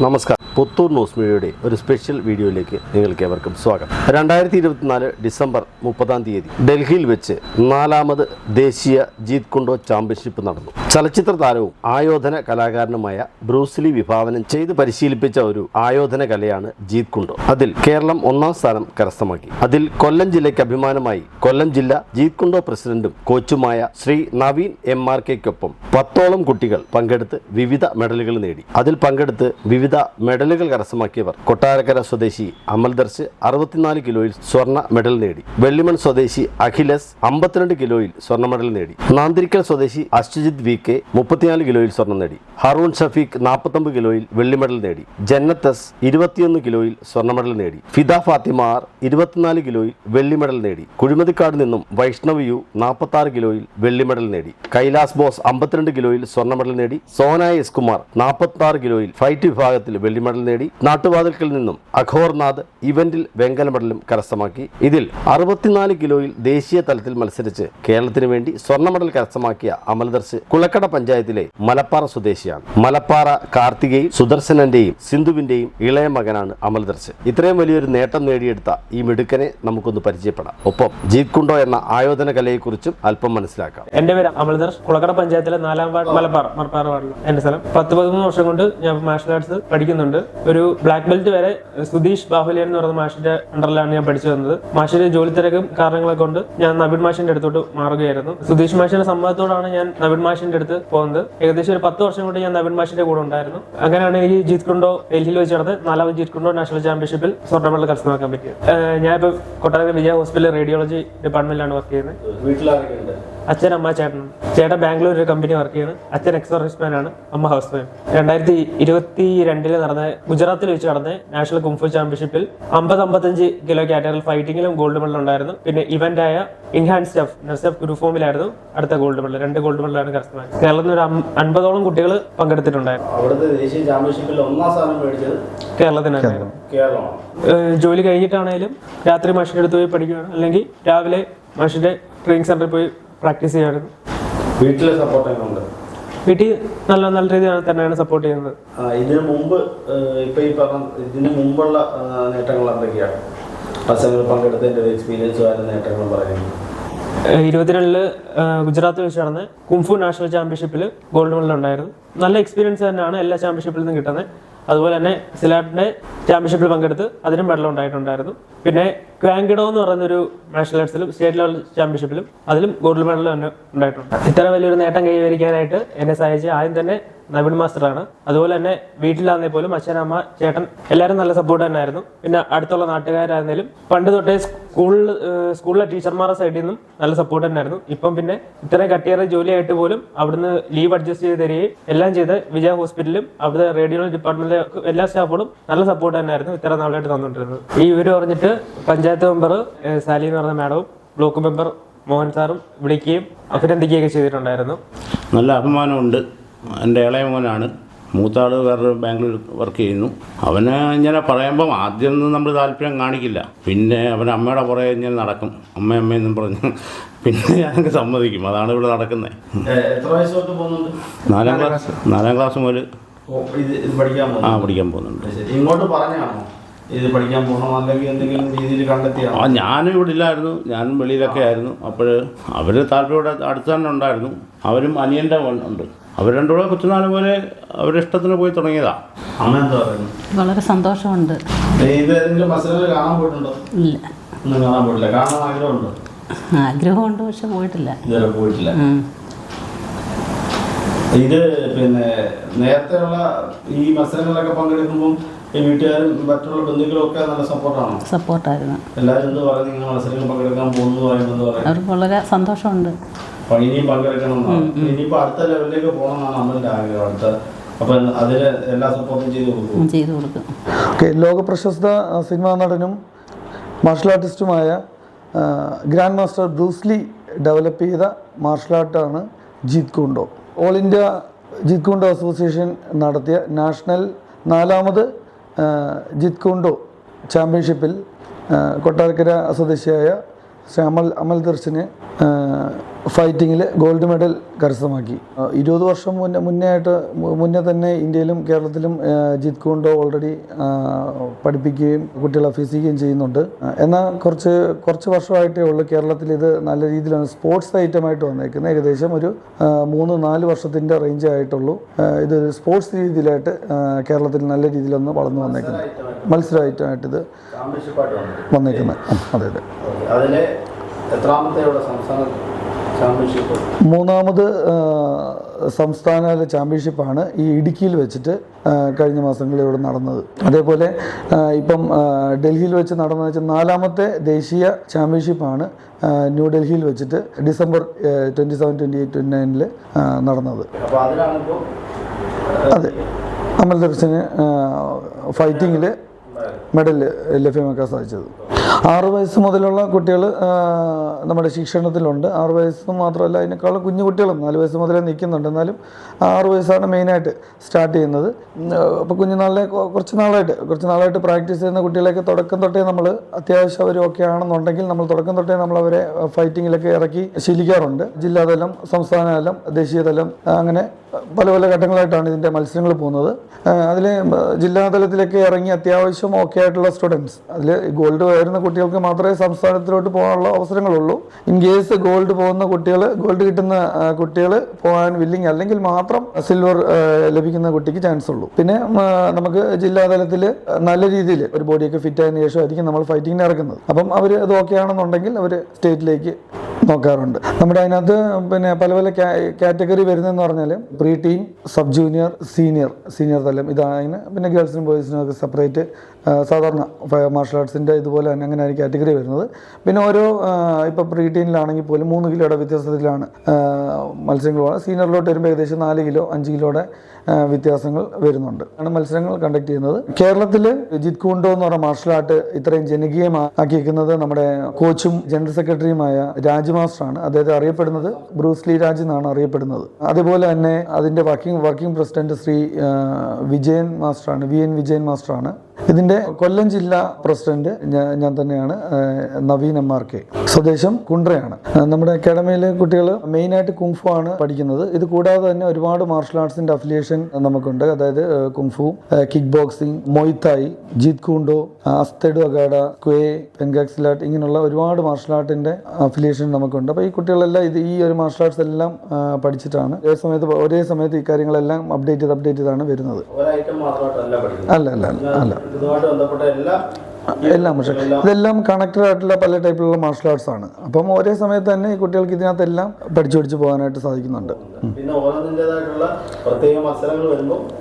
नमस्कार പുത്തൂർ ന്യൂസ് മീഡിയയുടെ ഒരു സ്പെഷ്യൽ വീഡിയോയിലേക്ക് നിങ്ങൾക്ക് ഏവർക്കും സ്വാഗതം. രണ്ടായിരത്തി ഇരുപത്തിനാല് ഡിസംബർ മുപ്പതാം തീയതി ഡൽഹിയിൽ വെച്ച് നാലാമത് ദേശീയ ജീത് കുണ്ടോ ചാമ്പ്യൻഷിപ്പ് നടന്നു. ചലച്ചിത്ര താരവും ആയോധന കലാകാരനുമായ ബ്രൂസ്ലി വിഭാവനം ചെയ്ത് പരിശീലിപ്പിച്ച ഒരു ആയോധന കലയാണ് ജീത് കുണ്ടോ. അതിൽ കേരളം ഒന്നാം സ്ഥാനം കരസ്ഥമാക്കി. അതിൽ കൊല്ലം ജില്ലയ്ക്ക് അഭിമാനമായി കൊല്ലം ജില്ല ജീത് കുണ്ടോ പ്രസിഡന്റും കോച്ചുമായ ശ്രീ നവീൻ എം ആർ കെക്കൊപ്പം പത്തോളം കുട്ടികൾ പങ്കെടുത്ത് വിവിധ മെഡലുകൾ നേടി. അതിൽ പങ്കെടുത്ത് വിവിധ മെഡലുകൾ കരസ്ഥമാക്കിയവർ കൊട്ടാരക്കര സ്വദേശി അമൽദർശ് അറുപത്തിനാല് കിലോയിൽ സ്വർണ മെഡൽ നേടി. വെള്ളിമൺ സ്വദേശി അഖിലസ് അമ്പത്തിരണ്ട് കിലോയിൽ സ്വർണ മെഡൽ നേടി. നാന്തിരിക്കൽ സ്വദേശി അശ്വജിത് വി കെ മുപ്പത്തിനാല് കിലോയിൽ സ്വർണം നേടി. ഹറൂൺ ഷഫീഖ് നാൽപ്പത്തൊമ്പത് കിലോയിൽ വെള്ളി മെഡൽ നേടി. ജന്നത്തസ് ഇരുപത്തിയൊന്ന് കിലോയിൽ സ്വർണ മെഡൽ നേടി. ഫിദ ഫാത്തിമാർ ഇരുപത്തിനാല് കിലോയിൽ വെള്ളി മെഡൽ നേടി. കുഴിമതിക്കാട് നിന്നും വൈഷ്ണവ് യു നാൽപ്പത്തി കിലോയിൽ വെള്ളി മെഡൽ നേടി. കൈലാസ് ബോസ് അമ്പത്തിരണ്ട് കിലോയിൽ സ്വർണ മെഡൽ നേടി. സോനായ എസ് കുമാർ നാൽപ്പത്തി കിലോയിൽ ഫൈറ്റ് വിഭാഗത്തിൽ വെള്ളി മെഡൽ നേടി നാട്ടുവാതിൽക്കിൽ നിന്നും അഘോർനാഥ് ഇവന്റിൽ വെങ്കല മെഡലും കരസ്ഥമാക്കി. ഇതിൽ അറുപത്തിനാല് കിലോയിൽ ദേശീയ തലത്തിൽ മത്സരിച്ച് കേരളത്തിന് വേണ്ടി സ്വർണ മെഡൽ കരസ്ഥമാക്കിയ അമൽദർശ് കുളക്കട പഞ്ചായത്തിലെ മലപ്പാറ സ്വദേശിയാണ്. മലപ്പാറ കാർത്തികയും സുദർശനന്റെയും സിന്ധുവിന്റെയും ഇളയ മകനാണ് അമൽദർശ് ഇത്രയും വലിയൊരു നേട്ടം നേടിയെടുത്ത ഈ മിടുക്കനെ നമുക്കൊന്ന് പരിചയപ്പെടാം. ഒപ്പം ജീത് കുണ്ടോ എന്ന ആയോധന കലയെക്കുറിച്ചും അല്പം മനസ്സിലാക്കാം. എന്റെ പേര് അമൽദർശ് കുളക്കട പഞ്ചായത്തിലെ നാലാം വാർഡ് മലപ്പാറ മലപ്പാറ വാർഡിൽ. എന്റെ സ്ഥലം പത്ത് പതിമൂന്ന് വർഷം കൊണ്ട് ഞാൻ മാർഷൽ ആർട്സ് പഠിക്കുന്നുണ്ട്. ഒരു ബ്ലാക്ക് ബെൽറ്റ് വരെ സുധീഷ് ബാഹുലിയൻ എന്ന് പറയുന്ന മാഷിന്റെ അണ്ടറിലാണ് ഞാൻ പഠിച്ചു വന്നത്. മാഷിന്റെ ജോലി തിരക്കും കാരണങ്ങളെ കൊണ്ട് ഞാൻ നബിൻ മാഷിന്റെ അടുത്തോട്ട് മാറുകയായിരുന്നു. സുധീഷ് മാഷിന്റെ സമ്മതത്തോടാണ് ഞാൻ നബിൻ മാഷിന്റെ അടുത്ത് പോകുന്നത്. ഏകദേശം ഒരു പത്ത് വർഷം കൊണ്ട് ഞാൻ നബിൻ മാഷിന്റെ കൂടെ ഉണ്ടായിരുന്നു. അങ്ങനെയാണ് എനിക്ക് ജീത് കുണ്ടോ ഡൽഹിയിൽ വെച്ച് നടന്ന് നാലാമത് ജീത് കുണ്ടോ നാഷണൽ ചാമ്പ്യൻഷിപ്പിൽ സ്വർണ മെഡൽ കരസ്ഥമാക്കാൻ പറ്റിയത്. ഞാനിപ്പോൾ കൊട്ടാരക്കര വിജയ ഹോസ്പിറ്റലിൽ റേഡിയോളജി ഡിപ്പാർട്ട്മെന്റിലാണ് വർക്ക് ചെയ്യുന്നത്. അച്ഛൻ അമ്മ ചേട്ടൻ. ചേട്ടൻ ബാംഗ്ലൂർ ഒരു കമ്പനി വർക്ക് ചെയ്യുന്നു അച്ഛൻ എക്സ് സർവീസ്മാൻ ആണ്. അമ്മ ഹൗസ് വൈഫ് രണ്ടായിരത്തി ഇരുപത്തി രണ്ടിൽ നടന്ന ഗുജറാത്തിൽ വെച്ച് നടന്ന നാഷണൽ കുംഫു ചാമ്പ്യൻഷിപ്പിൽ അമ്പത് അമ്പത്തഞ്ച് കിലോ കാറ്റഗറിയിൽ ഫൈറ്റിംഗിലും ഗോൾഡ് മെഡൽ ഉണ്ടായിരുന്നു. പിന്നെ ഇവന്റ് ആയ ഇൻഹാൻഡ് സ്റ്റഫ് നെർസഫ് ഗ്രൂഫോമിലായിരുന്നു അടുത്ത ഗോൾഡ് മെഡൽ രണ്ട് ഗോൾഡ് മെഡലാണ് കരസ്ഥമാൻ കേരളത്തിൽ ഒരു അൻപതോളം കുട്ടികൾ പങ്കെടുത്തിട്ടുണ്ടായിരുന്നു. അവിടുത്തെ ദേശീയ ചാമ്പ്യൻഷിപ്പിൽ ഒന്നാം സ്ഥാനം മേടിച്ചത് കേരളത്തിനായിരുന്നു ജോലി കഴിഞ്ഞിട്ടാണേലും രാത്രി മാഷിന്റെ അടുത്ത് പോയി പഠിക്കുകയാണ്. അല്ലെങ്കിൽ രാവിലെ മാഷിന്റെ ട്രെയിനിങ് സെന്ററിൽ പോയി പ്രാക്ടീസ് ചെയ്യുമായിരുന്നു വീട്ടിലെ സപ്പോർട്ട് എങ്ങനെയുണ്ട് വീട്ടിൽ നല്ല നല്ല രീതിയിൽ തന്നെയാണ് സപ്പോർട്ട് ചെയ്യുന്നത്. ഇതിനു മുമ്പ് ഇപ്പൊ ഈ പറഞ്ഞ ഇതിനു മുമ്പുള്ള നേട്ടങ്ങൾ എന്തൊക്കെയാണ്? പസങ്ങൾ പങ്കെടുത്തതിന്റെ എക്സ്പീരിയൻസ് ആയ നേട്ടങ്ങൾ പറയുന്നത് ഇരുപത്തിരണ്ടിൽ ഗുജറാത്ത് ഗുജറാത്തിൽ വെച്ച് നടന്ന കുംഫു നാഷണൽ ചാമ്പ്യൻഷിപ്പിൽ ഗോൾഡ് മെഡൽ ഉണ്ടായിരുന്നു. നല്ല എക്സ്പീരിയൻസ് തന്നെയാണ് എല്ലാ ചാമ്പ്യൻഷിപ്പിൽ നിന്നും കിട്ടുന്നത്. അതുപോലെ തന്നെ സിലാറ്റിന്റെ ചാമ്പ്യൻഷിപ്പിൽ പങ്കെടുത്ത് അതിനും മെഡൽ ഉണ്ടായിട്ടുണ്ടായിരുന്നു. പിന്നെ ക്വാങ്കിഡോ എന്ന് പറയുന്ന ഒരു നാഷണൽ ആർട്സിലും സ്റ്റേറ്റ് ലെവൽ ചാമ്പ്യൻഷിപ്പിലും അതിലും ഗോൾഡ് മെഡൽ തന്നെ ഉണ്ടായിട്ടുണ്ട്. ഇത്ര വലിയൊരു നേട്ടം കൈവരിക്കാനായിട്ട് എന്നെ സഹായിച്ച ആദ്യം തന്നെ നവീൻ മാസ്റ്ററാണ്. അതുപോലെ തന്നെ വീട്ടിലാണെങ്കിൽ പോലും അച്ഛനമ്മ ചേട്ടൻ എല്ലാവരും നല്ല സപ്പോർട്ട് തന്നെയായിരുന്നു. പിന്നെ അടുത്തുള്ള നാട്ടുകാരായിരുന്നാലും പണ്ട് തൊട്ടേ സ്കൂളിൽ സ്കൂളിലെ ടീച്ചർമാരുടെ സൈഡിൽ നിന്നും നല്ല സപ്പോർട്ട് തന്നെയായിരുന്നു. ഇപ്പം പിന്നെ ഇത്രയും കട്ടിയേറെ ജോലിയായിട്ട് പോലും അവിടുന്ന് ലീവ് അഡ്ജസ്റ്റ് ചെയ്ത് തരികയും എല്ലാം ചെയ്ത് വിജയ ഹോസ്പിറ്റലിലും അവിടുത്തെ റേഡിയോളജി ഡിപ്പാർട്ട്മെന്റിലെ എല്ലാ സ്റ്റാഫുകളും നല്ല സപ്പോർട്ട് തന്നെയായിരുന്നു ഇത്ര നാളായിട്ട് തന്നിട്ടിരുന്നത് ഈ വിവരം പറഞ്ഞിട്ട് പഞ്ചായത്ത് മെമ്പർ സാലി എന്ന് പറഞ്ഞ മാഡവും ബ്ലോക്ക് മെമ്പർ മോഹൻ സാറും വിളിക്കുകയും അഭിനന്ദിക്കുകയൊക്കെ ചെയ്തിട്ടുണ്ടായിരുന്നു. നല്ല അഭിമാനമുണ്ട്. എന്റെ ഇളയ മോനാണ്. മൂത്താൾ വേറൊരു ബാംഗ്ലൂർ വർക്ക് ചെയ്യുന്നു. അവന് ഇങ്ങനെ പറയുമ്പം ആദ്യം ഒന്നും നമ്മൾ താല്പര്യം കാണിക്കില്ല. പിന്നെ അവൻ അമ്മയുടെ പുറകെ ഇങ്ങനെ നടക്കും. അമ്മ അമ്മയെന്നും പറഞ്ഞു പിന്നെ ഞാനൊക്കെ സമ്മതിക്കും. അതാണ് ഇവിടെ നടക്കുന്നത് എത്ര വയസ്സ് തൊട്ട് നാലാം ക്ലാസ് നാലാം ക്ലാസ് മുതൽ ആ പഠിക്കാൻ പോകുന്നുണ്ട്. ഇങ്ങോട്ട് പറഞ്ഞാണോ? ഇത് പഠിക്കാൻ പോകണം അല്ലെങ്കിൽ എന്തെങ്കിലും രീതിയിൽ കണ്ടെത്തിയാണോ ആ ഞാനും ഇവിടെ ഇല്ലായിരുന്നു. ഞാനും വെളിയിലൊക്കെ ആയിരുന്നു. അപ്പോൾ അവർ താല്പര്യം ഇവിടെ അടുത്ത് തന്നെ ഉണ്ടായിരുന്നു. അവരും അനിയന്റെ ഉണ്ട്. അവർ രണ്ടും കൂടെ കൊച്ചുനാൾ പോലെ അവരുടെ ഇഷ്ടത്തിന് പോയി തുടങ്ങിയതാ. അമ്മ എന്താ പറയുന്നു? വളരെ സന്തോഷമുണ്ട്. ഇത് ഏതെങ്കിലും മത്സരങ്ങൾ കാണാൻ പോയിട്ടുണ്ടോ? ഇല്ല. ഒന്നും കാണാൻ പോയിട്ടില്ല. കാണാൻ ആഗ്രഹമുണ്ടോ? ആഗ്രഹമുണ്ട് പക്ഷെ പോയിട്ടില്ല. ഇതുവരെ പോയിട്ടില്ല. ഇത് പിന്നെ നേരത്തെയുള്ള ഈ മത്സരങ്ങളിലൊക്കെ പങ്കെടുക്കുമ്പോൾ ഈ വീട്ടുകാരും മറ്റുള്ള ബന്ധുക്കളും ഒക്കെ നല്ല സപ്പോർട്ടാണോ സപ്പോർട്ടായിരുന്നു എല്ലാവരും എന്ത് പറയുന്നത് നിങ്ങൾ മത്സരങ്ങൾ പങ്കെടുക്കാൻ പോകുന്നു പറയുന്നത് അവർക്ക് വളരെ സന്തോഷമുണ്ട്. അപ്പൊ ഇനിയും പങ്കെടുക്കണം എന്നാണ്. ഇനിയിപ്പോ അടുത്ത ലെവലിലേക്ക് പോകണം എന്നാണ് അമ്മന്റെ ആഗ്രഹം. അടുത്ത ഓക്കെ ലോക പ്രശസ്ത സിനിമാ നടനും മാർഷൽ ആർട്ടിസ്റ്റുമായ ഗ്രാൻഡ് മാസ്റ്റർ ബ്രൂസ്ലി ഡെവലപ്പ് ചെയ്ത martial ആർട്ടാണ് Jeet Kune Do all India Jeet Kune Do association നടത്തിയ നാഷണൽ നാലാമത് ജീത് കുണ്ടോ ചാമ്പ്യൻഷിപ്പിൽ കൊട്ടാരക്കര സ്വദേശിയായ ശ്രീ അമൽ അമൽ ദർശന് ഫൈറ്റിങ്ങിൽ ഗോൾഡ് മെഡൽ കരസ്ഥമാക്കി. ഇരുപത് വർഷം മുന്നേ മുന്നേ ആയിട്ട് മുന്നേ തന്നെ ഇന്ത്യയിലും കേരളത്തിലും ജിത് കൊണ്ടോ ഓൾറെഡി പഠിപ്പിക്കുകയും കുട്ടികളെ അഭ്യസിക്കുകയും ചെയ്യുന്നുണ്ട്. എന്നാൽ കുറച്ച് കുറച്ച് വർഷമായിട്ടേ ഉള്ളൂ കേരളത്തിൽ ഇത് നല്ല രീതിയിലാണ് സ്പോർട്സ് ഐറ്റമായിട്ട് വന്നേക്കുന്നത്. ഏകദേശം ഒരു മൂന്ന് നാല് വർഷത്തിന്റെ റേഞ്ച് ആയിട്ടുള്ളൂ. ഇത് സ്പോർട്സ് രീതിയിലായിട്ട് കേരളത്തിൽ നല്ല രീതിയിലൊന്ന് വളർന്നു വന്നേക്കുന്നത്. മത്സര ആ, അതെ അതെ. അതിലെ എത്രാമത്തെ സംസ്ഥാന ചാമ്പ്യൻഷിപ്പ് മൂന്നാമത് സംസ്ഥാന ചാമ്പ്യൻഷിപ്പാണ് ഈ ഇടുക്കിയിൽ വെച്ചിട്ട് കഴിഞ്ഞ മാസങ്ങളിൽ ഇവിടെ നടന്നത്. അതേപോലെ ഇപ്പം ഡൽഹിയിൽ വെച്ച് നടന്ന വെച്ചാൽ നാലാമത്തെ ദേശീയ ചാമ്പ്യൻഷിപ്പാണ് ന്യൂഡൽഹിയിൽ വെച്ചിട്ട് December twenty seven twenty eight twenty നയനിൽ നടന്നത് അതെ. അമൽ ദർശന് ഫൈറ്റിങ്ങിൽ മെഡൽ ലഭ്യമാക്കാൻ സാധിച്ചത്. ആറ് വയസ്സ് മുതലുള്ള കുട്ടികൾ നമ്മുടെ ശിക്ഷണത്തിലുണ്ട്. ആറ് വയസ്സ് മാത്രമല്ല അതിനേക്കാളും കുഞ്ഞു കുട്ടികളും നാല് വയസ്സ് മുതലേ നിൽക്കുന്നുണ്ട്. എന്നാലും ആറ് വയസ്സാണ് മെയിനായിട്ട് സ്റ്റാർട്ട് ചെയ്യുന്നത്. അപ്പോൾ കുഞ്ഞുനാളിലെ കുറച്ച് നാളായിട്ട് കുറച്ച് നാളായിട്ട് പ്രാക്ടീസ് ചെയ്യുന്ന കുട്ടികളെയൊക്കെ തുടക്കം തൊട്ടേ നമ്മൾ അത്യാവശ്യം അവർ ഓക്കെ ആണെന്നുണ്ടെങ്കിൽ നമ്മൾ തുടക്കം തൊട്ടേ നമ്മൾ അവരെ ഫൈറ്റിങ്ങിലൊക്കെ ഇറക്കി ശീലിക്കാറുണ്ട്. ജില്ലാതലം സംസ്ഥാന തലം ദേശീയ തലം അങ്ങനെ പല പല ഘട്ടങ്ങളായിട്ടാണ് ഇതിന്റെ മത്സരങ്ങൾ പോകുന്നത്. അതിൽ ജില്ലാതലത്തിലൊക്കെ ഇറങ്ങി അത്യാവശ്യം ഓക്കെ ആയിട്ടുള്ള സ്റ്റുഡൻസ് അതിൽ ഗോൾഡ് വരുന്ന കുട്ടികൾക്ക് മാത്രമേ സംസ്ഥാനത്തിലോട്ട് പോകാനുള്ള അവസരങ്ങളുള്ളൂ. ഇൻ കേസ് ഗോൾഡ് പോകുന്ന കുട്ടികൾ ഗോൾഡ് കിട്ടുന്ന കുട്ടികൾ പോകാൻ വില്ലിങ് അല്ലെങ്കിൽ മാത്രം സിൽവർ ലഭിക്കുന്ന കുട്ടിക്ക് ചാൻസ് ഉള്ളൂ. പിന്നെ നമുക്ക് ജില്ലാതലത്തിൽ നല്ല രീതിയിൽ ഒരു ബോഡിയൊക്കെ ഫിറ്റ് ആയതിനു ശേഷമായിരിക്കും നമ്മൾ ഫൈറ്റിങ്ങിന് ഇറക്കുന്നത് അപ്പം അവർ അത് ഓക്കെ ആണെന്നുണ്ടെങ്കിൽ അവർ സ്റ്റേറ്റിലേക്ക് നോക്കാറുണ്ട്. നമ്മുടെ അതിനകത്ത് പിന്നെ പല പല കാറ്റഗറി വരുന്നതെന്ന് പറഞ്ഞാൽ preteen sub junior senior senior തലം. ഇതാണ് പിന്നെ ഗേൾസിനും ബോയ്സിനും ഒക്കെ സെപ്പറേറ്റ് സാധാരണ മാർഷൽ ആർട്സിന്റെ ഇതുപോലെ തന്നെ അങ്ങനെ ഒരു കാറ്റഗറി വരുന്നത്. പിന്നെ ഓരോ ഇപ്പോൾ പ്രീ ടീനിലാണെങ്കിൽ പോലും മൂന്ന് കിലോയുടെ വ്യത്യാസത്തിലാണ് ആ, മത്സരങ്ങൾ സീനിയറിലോട്ട് വരുമ്പോൾ ഏകദേശം നാല് കിലോ അഞ്ച് കിലോയുടെ വ്യത്യാസങ്ങൾ വരുന്നുണ്ട്. ആണ് മത്സരങ്ങൾ കണ്ടക്ട് ചെയ്യുന്നത്. കേരളത്തിൽ ജിത് കുണ്ടോ എന്ന് പറഞ്ഞ മാർഷൽ ആർട്ട് ഇത്രയും ജനകീയമാക്കിയിരിക്കുന്നത് നമ്മുടെ കോച്ചും ജനറൽ സെക്രട്ടറിയുമായ രാജ് മാസ്റ്ററാണ്. അദ്ദേഹത്തെ അറിയപ്പെടുന്നത് ബ്രൂസ് ലീ രാജ് എന്നാണ് അറിയപ്പെടുന്നത്. അതുപോലെ തന്നെ അതിന്റെ working working president Shri Vijayan മാസ്റ്ററാണ് V N Vijayan മാസ്റ്ററാണ്. ഇതിന്റെ കൊല്ലം ജില്ലാ പ്രസിഡന്റ് ഞാൻ തന്നെയാണ് നവീൻ എം ആർ കെ. സ്വദേശം കുണ്ട്രയാണ്. നമ്മുടെ അക്കാഡമിയിലെ കുട്ടികൾ മെയിനായിട്ട് കുങ്ഫു ആണ് പഠിക്കുന്നത്. ഇത് കൂടാതെ തന്നെ ഒരുപാട് മാർഷൽ ആർട്സിന്റെ അഫിലിയേഷൻ നമുക്കുണ്ട്. അതായത് kung fu kung fu kickboxing Muay Thai Jeet Kune Do അസ്തെഡു അഗാഡ ക്വേ പെൻഗാക്സിലാട്ട് ഇങ്ങനെയുള്ള ഒരുപാട് മാർഷൽ ആർട്ടിന്റെ അഫിലിയേഷൻ നമുക്കുണ്ട്. അപ്പോൾ ഈ കുട്ടികളെല്ലാം ഇത് ഈ ഒരു മാർഷൽ ആർട്സ് എല്ലാം പഠിച്ചിട്ടാണ്. ഒരേ സമയത്ത് ഒരേ സമയത്ത് ഈ കാര്യങ്ങളെല്ലാം അപ്ഡേറ്റ് ചെയ്ത് അപ്ഡേറ്റ് ചെയ്താണ് വരുന്നത്. അല്ല അല്ല അല്ല. ഇതുമായിട്ട് ബന്ധപ്പെട്ട എല്ലാ എല്ലാം പക്ഷേ ഇതെല്ലാം കണക്റ്റഡ് ആയിട്ടുള്ള പല ടൈപ്പിലുള്ള മാർഷൽ ആർട്സ് ആണ്. അപ്പം ഒരേ സമയത്ത് തന്നെ ഈ കുട്ടികൾക്ക് ഇതിനകത്തെല്ലാം പഠിച്ചു പഠിച്ചു പോകാനായിട്ട് സാധിക്കുന്നുണ്ട്.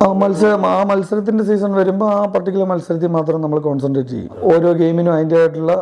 ആ മത്സരം ആ മത്സരത്തിന്റെ സീസൺ വരുമ്പോൾ ആ പർട്ടിക്കുലർ മത്സരത്തിൽ മാത്രം നമ്മൾ കോൺസെൻട്രേറ്റ് ചെയ്യും. ഓരോ ഗെയിമിനും അതിന്റെതായിട്ടുള്ള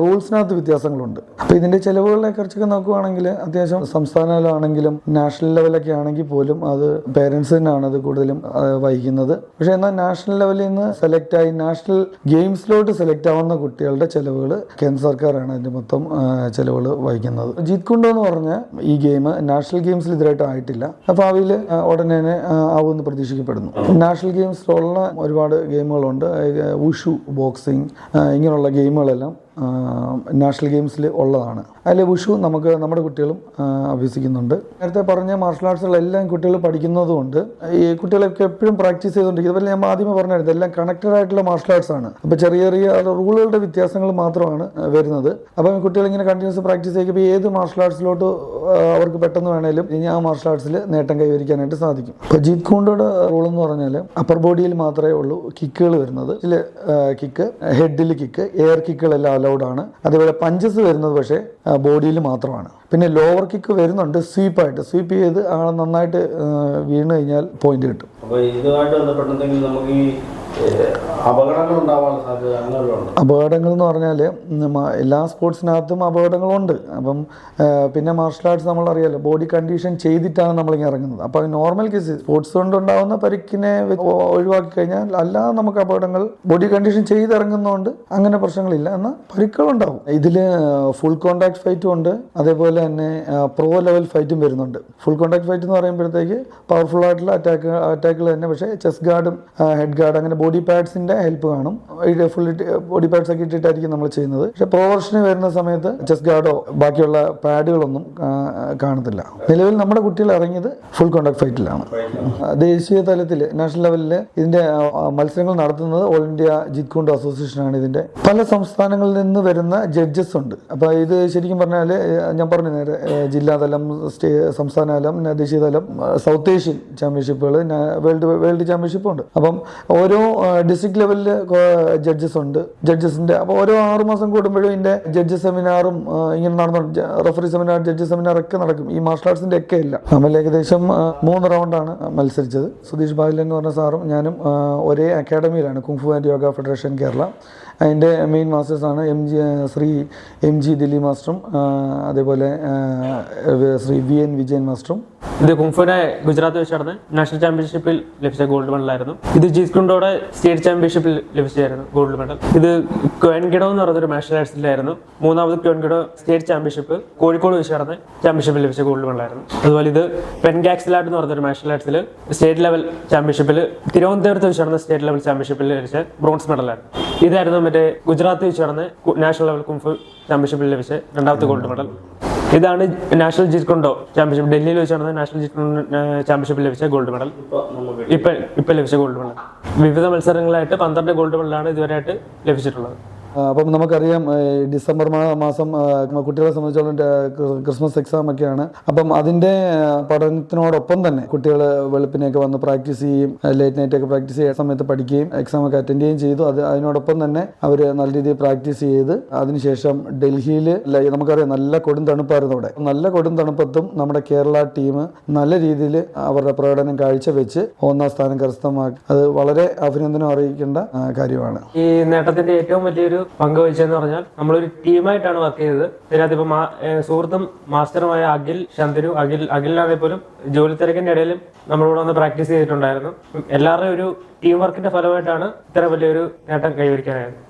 റൂൾസിനകത്ത് വ്യത്യാസങ്ങളുണ്ട്. അപ്പോൾ ഇതിന്റെ ചെലവുകളെ കുറിച്ചൊക്കെ നോക്കുവാണെങ്കിൽ അത്യാവശ്യം സംസ്ഥാനമാണെങ്കിലും നാഷണൽ ലെവലൊക്കെ ആണെങ്കിൽ പോലും അത് പേരൻസ് തന്നെയാണ് അത് കൂടുതലും വഹിക്കുന്നത്. പക്ഷേ എന്നാൽ നാഷണൽ ലെവലിൽ നിന്ന് സെലക്ട് ആയി നാഷണൽ ഗെയിംസിലോട്ട് സെലക്ട് ആവുന്ന കുട്ടികളുടെ ചെലവുകൾ കേന്ദ്ര സർക്കാരാണ് അതിന്റെ മൊത്തം ചെലവുകൾ വഹിക്കുന്നത്. ജീത് കുണ്ടോ എന്ന് പറഞ്ഞ ഈ ഗെയിം നാഷണൽ ഗെയിംസിൽ ഇതുവരായിട്ട് ആയിട്ടില്ല. അവയിൽ ഉടനെ തന്നെ ആവുമെന്ന് പ്രതീക്ഷിക്കപ്പെടുന്നു. നാഷണൽ ഗെയിംസിലുള്ള ഒരുപാട് ഗെയിമുകളുണ്ട്. ഉഷു ബോക്സിംഗ് ഇങ്ങനെയുള്ള ഗെയിമുകളെല്ലാം നാഷണൽ ഗെയിംസിൽ ഉള്ളതാണ്. അതിൽ വുഷു നമുക്ക് നമ്മുടെ കുട്ടികളും അഭ്യസിക്കുന്നുണ്ട്. നേരത്തെ പറഞ്ഞ മാർഷൽ ആർട്സുകളെല്ലാം കുട്ടികൾ പഠിക്കുന്നതുകൊണ്ട് ഈ കുട്ടികളൊക്കെ എപ്പോഴും പ്രാക്ടീസ് ചെയ്തുകൊണ്ടിരിക്കും. അതുപോലെ ഞാൻ ആദ്യമേ പറഞ്ഞായിരുന്നു എല്ലാം കണക്റ്റഡ് ആയിട്ടുള്ള മാർഷൽ ആർട്സ് ആണ്. അപ്പോൾ ചെറിയ ചെറിയ റൂളുകളുടെ വ്യത്യാസങ്ങൾ മാത്രമാണ് വരുന്നത്. അപ്പം കുട്ടികൾ ഇങ്ങനെ കണ്ടിന്യൂസ് പ്രാക്ടീസ് ചെയ്യുമ്പോൾ ഏത് മാർഷൽ ആർട്സിലോട്ട് അവർക്ക് പെട്ടെന്ന് വേണേലും ഇനി ആ മാർഷൽ ആർട്സിൽ നേട്ടം കൈവരിക്കാനായിട്ട് സാധിക്കും. ഇപ്പോൾ ജീത് കൂണ്ടോയുടെ റൂൾ എന്ന് പറഞ്ഞാൽ അപ്പർ ബോഡിയിൽ മാത്രമേ ഉള്ളൂ കിക്കുകൾ വരുന്നത്. ഇതിൽ കിക്ക് ഹെഡിൽ കിക്ക് എയർ കിക്കുകളെല്ലാം അലൗഡ് ആണ്. അതേപോലെ പഞ്ചസ് വരുന്നത് പക്ഷേ ബോഡിയിൽ മാത്രമാണ്. പിന്നെ ലോവർ കിക്ക് വരുന്നുണ്ട് സ്വീപ്പായിട്ട് സ്വീപ്പ് ചെയ്ത് ആൾ നന്നായിട്ട് വീണ് കഴിഞ്ഞാൽ പോയിന്റ് കിട്ടും. അപ്പോൾ ഇതുമായിട്ട് നമുക്ക് അപകടങ്ങൾ എന്ന് പറഞ്ഞാൽ എല്ലാ സ്പോർട്സിനകത്തും അപകടങ്ങളുണ്ട്. അപ്പം പിന്നെ മാർഷൽ ആർട്സ് നമ്മൾ അറിയാലോ ബോഡി കണ്ടീഷൻ ചെയ്തിട്ടാണ് നമ്മളിങ്ങനെ ഇറങ്ങുന്നത്. അപ്പോൾ നോർമൽ കേസ് സ്പോർട്സ് കൊണ്ടുണ്ടാവുന്ന പരിക്കിനെ ഒഴിവാക്കി കഴിഞ്ഞാൽ അല്ലാതെ നമുക്ക് അപകടങ്ങൾ ബോഡി കണ്ടീഷൻ ചെയ്തിറങ്ങുന്നതുകൊണ്ട് അങ്ങനെ പ്രശ്നങ്ങളില്ല. എന്നാൽ പരിക്കുകളുണ്ടാവും ഇതിൽ ഫുൾ കോണ്ടാക്ട് ഫൈറ്റും ഉണ്ട്. അതേപോലെ തന്നെ പ്രോ ലെവൽ ഫൈറ്റും വരുന്നുണ്ട്. ഫുൾ കോണ്ടാക്ട് ഫൈറ്റ് എന്ന് പറയുമ്പോഴത്തേക്ക് പവർഫുൾ ആയിട്ടുള്ള അറ്റാക്ക് അറ്റാക്കുകൾ തന്നെ. പക്ഷേ ചെസ് ഗാർഡും ഹെഡ് ഗാർഡ് അങ്ങനെ ബോഡി പാഡ്സിന്റെ ഹെൽപ്പ് കാണും. ഫുൾ ബോഡി പാഡ്സ് ഒക്കെ ഇട്ടിട്ടായിരിക്കും നമ്മൾ ചെയ്യുന്നത്. പക്ഷെ പ്രൊവർഷന് വരുന്ന സമയത്ത് ചെസ് ഗാർഡോ ബാക്കിയുള്ള പാഡുകളൊന്നും കാണത്തില്ല. നിലവിൽ നമ്മുടെ കുട്ടികൾ ഇറങ്ങിയത് ഫുൾ കോണ്ടാക്ട് ഫൈറ്റിലാണ് ദേശീയ തലത്തിൽ നാഷണൽ ലെവലിൽ ഇതിന്റെ മത്സരങ്ങൾ നടത്തുന്നത് all India Jeet Kune Do association ആണ്. ഇതിന്റെ പല സംസ്ഥാനങ്ങളിൽ നിന്ന് വരുന്ന ജഡ്ജസ് ഉണ്ട്. അപ്പോൾ ഇത് ശരിക്കും പറഞ്ഞാൽ ഞാൻ പറഞ്ഞു നേരെ ജില്ലാതലം സ്റ്റേ സംസ്ഥാന തലം ദേശീയ തലം സൗത്ത് ഏഷ്യൻ ചാമ്പ്യൻഷിപ്പുകൾ വേൾഡ് വേൾഡ് ചാമ്പ്യൻഷിപ്പ് ഉണ്ട്. അപ്പം ഓരോ ഡിസ്ട്രിക്ട് ലെവലിൽ ജഡ്ജസ് ഉണ്ട്. ജഡ്ജസിന്റെ അപ്പോൾ ഓരോ ആറുമാസം കൂടുമ്പോഴും ഇതിന്റെ ജഡ്ജ് സെമിനാറും ഇങ്ങനെ നടന്നു റഫറി സെമിനാർ ജഡ്ജ് സെമിനാർ ഒക്കെ നടക്കും. ഈ മാർഷൽ ആർട്സിന്റെ ഒക്കെ ഇല്ല നമ്മൾ ഏകദേശം മൂന്ന് റൗണ്ടാണ് മത്സരിച്ചത്. സുധീഷ് ബാഹിൽ എന്ന് പറഞ്ഞ സാറും ഞാനും ഒരേ അക്കാഡമിയിലാണ് kung fu and yoga federation Kerala അതിന്റെ main മാസ്റ്റേഴ്സാണ് M G Shri M G Dilli മാസ്റ്ററും അതേപോലെ ശ്രീ വി എൻ വിജയൻ മാസ്റ്ററും. ഇത് കുംഫുനെ ഗുജറാത്ത് വെച്ച് നാഷണൽ ചാമ്പ്യൻഷിപ്പിൽ ലഭിച്ച ഗോൾഡ് മെഡലായിരുന്നു. ഇത് ജീസ്കുണ്ടോടെ സ്റ്റേറ്റ് ചാമ്പ്യൻഷിപ്പിൽ ലഭിച്ചായിരുന്നു ഗോൾഡ് മെഡൽ. ഇത് ക്വൻഗിഡോ എന്ന് പറയുന്നൊരു മാർഷൽ ആർട്സിലായിരുന്നു. മൂന്നാമത് ക്വൻഗിഡോ സ്റ്റേറ്റ് ചാമ്പ്യൻഷിപ്പ് കോഴിക്കോട് വെച്ച് നടന്ന് ചാമ്പ്യൻഷിപ്പിൽ ലഭിച്ച ഗോൾഡ് മെഡലായിരുന്നു. അതുപോലെ ഇത് പെൻഗാക്സിലാട്ട് എന്ന് പറഞ്ഞൊരു മാർഷൽ ആർട്സിൽ സ്റ്റേറ്റ് ലെവൽ ചാമ്പ്യൻഷിപ്പിൽ തിരുവനന്തപുരത്ത് വെച്ച് നടന്ന സ്റ്റേറ്റ് ലെവൽ ചാമ്പ്യൻഷിപ്പിൽ ലഭിച്ച ബ്രോൺസ് മെഡലായിരുന്നു. ഇതായിരുന്നു മറ്റേ ഗുജറാത്ത് വെച്ച് നടന്ന നാഷണൽ ലെവൽ കുംഫു ചാമ്പ്യൻഷിപ്പിൽ ലഭിച്ച രണ്ടാമത്തെ ഗോൾഡ് മെഡൽ. ഇതാണ് നാഷണൽ ജീറ്റ് കൊണ്ടോ ചാമ്പ്യൻഷിപ്പ് ഡൽഹിയിൽ വെച്ച് നടന്ന നാഷണൽ ജീറ്റ് കൊണ്ടോ ചാമ്പ്യൻഷിപ്പിൽ ലഭിച്ച ഗോൾഡ് മെഡൽ. ഇപ്പൊ ഇപ്പൊ ലഭിച്ച ഗോൾഡ് മെഡൽ. വിവിധ മത്സരങ്ങളായിട്ട് പന്ത്രണ്ട് ഗോൾഡ് മെഡലാണ് ഇതുവരെയായിട്ട് ലഭിച്ചിട്ടുള്ളത്. അപ്പം നമുക്കറിയാം ഡിസംബർ മാസം കുട്ടികളെ സംബന്ധിച്ചോളം ക്രിസ്മസ് എക്സാം ഒക്കെയാണ്. അപ്പം അതിന്റെ പഠനത്തിനോടൊപ്പം തന്നെ കുട്ടികൾ വെളുപ്പിനെയൊക്കെ വന്ന് പ്രാക്ടീസ് ചെയ്യും ലേറ്റ് നൈറ്റ് ഒക്കെ പ്രാക്ടീസ് ചെയ്യുന്ന സമയത്ത് പഠിക്കുകയും എക്സാം ഒക്കെ അറ്റൻഡ് ചെയ്യുകയും ചെയ്തു. അത് അതിനോടൊപ്പം തന്നെ അവർ നല്ല രീതിയിൽ പ്രാക്ടീസ് ചെയ്ത് അതിനുശേഷം ഡൽഹിയിൽ നമുക്കറിയാം നല്ല കൊടും തണുപ്പായിരുന്നു അവിടെ. നല്ല കൊടും തണുപ്പത്തും നമ്മുടെ കേരള ടീം നല്ല രീതിയിൽ അവരുടെ പ്രകടനം കാഴ്ചവെച്ച് ഒന്നാം സ്ഥാനം കരസ്ഥമാക്കി. അത് വളരെ അഭിനന്ദനം അറിയിക്കേണ്ട കാര്യമാണ്. ഈ നേട്ടത്തിന്റെ ഏറ്റവും വലിയൊരു പങ്ക് വഹിച്ചതെന്ന് പറഞ്ഞാൽ നമ്മളൊരു ടീമായിട്ടാണ് വർക്ക് ചെയ്തത്. ഇതിനകത്ത് ഇപ്പൊ സുഹൃത്തും മാസ്റ്ററുമായ അഖിൽ ശന്തരു അഖിൽ അഖിലാണെങ്കിൽ പോലും ജോലി തിരക്കിന്റെ ഇടയിലും നമ്മളോട് വന്ന് പ്രാക്ടീസ് ചെയ്തിട്ടുണ്ടായിരുന്നു. എല്ലാവരുടെയും ഒരു ടീം വർക്കിന്റെ ഫലമായിട്ടാണ് ഇത്ര വലിയൊരു നേട്ടം കൈവരിക്കാനായത്.